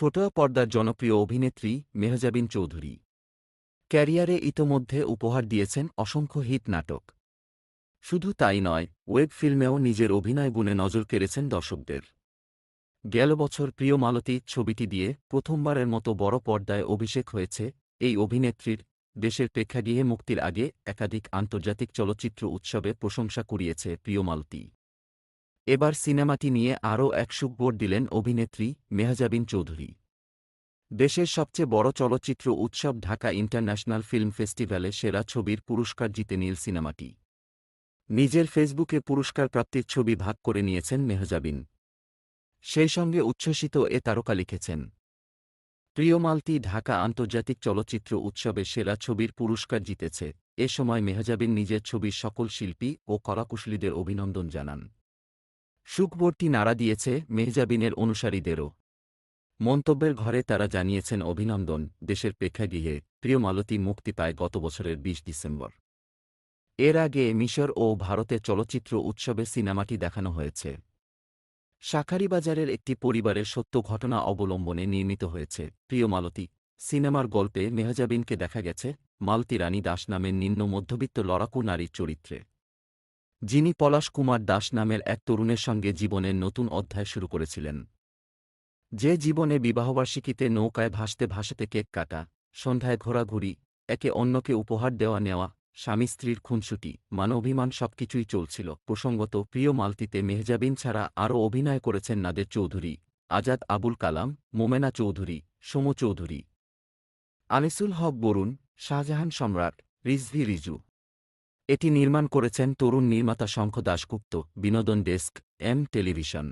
ছোট পর্দার জনপ্রিয় অভিনেত্রী মেহজাবিন চৌধুরী। ক্যারিয়ারে ইতোমধ্যে উপহার দিয়েছেন অসংখ্য হিট নাটক। শুধু তাই নয়, ওয়েব ফিল্মেও নিজের অভিনয় গুণে নজর কেড়েছেন দর্শকদের। গেল বছর প্রিয় মালতী ছবিটি দিয়ে প্রথমবারের মতো বড় পর্দায় অভিষেক হয়েছে এই অভিনেত্রীর। দেশের প্রেক্ষাগৃহে মুক্তির আগে একাধিক আন্তর্জাতিক চলচ্চিত্র উৎসবে প্রশংসা কুড়িয়েছে প্রিয় মালতী। এবার সিনেমাটি নিয়ে আরও এক সুখবর দিলেন অভিনেত্রী মেহজাবিন চৌধুরী। দেশের সবচেয়ে বড় চলচ্চিত্র উৎসব ঢাকা ইন্টারন্যাশনাল ফিল্ম ফেস্টিভ্যালে সেরা ছবির পুরস্কার জিতে নীল সিনেমাটি। নিজের ফেসবুকে পুরস্কার প্রাপ্তির ছবি ভাগ করে নিয়েছেন মেহজাবিন সেই সঙ্গে উচ্ছ্বসিত এ তারকা লিখেছেন, প্রিয় মালতি, ঢাকা আন্তর্জাতিক চলচ্চিত্র উৎসবে সেরা ছবির পুরস্কার জিতেছে। এ সময় মেহজাবিন নিজের ছবির সকল শিল্পী ও কলাকুশলীদের অভিনন্দন জানান। সুখবরটি নাড়া দিয়েছে মেহজাবিনের অনুসারীদেরও। মন্তব্যের ঘরে তারা জানিয়েছেন অভিনন্দন, দেশের প্রেক্ষাগৃহে, প্রিয় মালতী মুক্তি পায় গত বছরের ২০ ডিসেম্বর। এর আগে মিশর ও ভারতে চলচ্চিত্র উৎসবে সিনেমাটি দেখানো হয়েছে। শাখারিবাজারের একটি পরিবারের সত্য ঘটনা অবলম্বনে নির্মিত হয়েছে। প্রিয় মালতী, সিনেমার গল্পে মেহজাবিনকে দেখা গেছে মালতী রানী দাস নামের নিম্ন মধ্যবিত্ত লড়াকু নারীর চরিত্রে। যিনি পলাশ কুমার দাস নামের এক তরুণের সঙ্গে জীবনের নতুন অধ্যায় শুরু করেছিলেন। যে জীবনে বিবাহবার্ষিকীতে নৌকায় ভাসতে ভাসতে কেক কাটা, সন্ধ্যায় ঘোরাঘুরি, একে অন্যকে উপহার দেওয়া নেওয়া, স্বামী স্ত্রীর খুনসুটি মানবিমান সবকিছুই চলছিল। প্রসঙ্গত প্রিয় মালতিতে মেহজাবিন ছাড়া আরও অভিনয় করেছেন নাদের চৌধুরী, আজাদ আবুল কালাম, মোমেনা চৌধুরী, সোম চৌধুরী। আনিসুল হক বরুণ, শাহজাহান সম্রাট, রিজভি রিজু। এটি নির্মাণ করেছেন তরুণ নির্মাতা শঙ্খ দাশগুপ্ত বিনোদন ডেস্ক এম টেলিভিশন।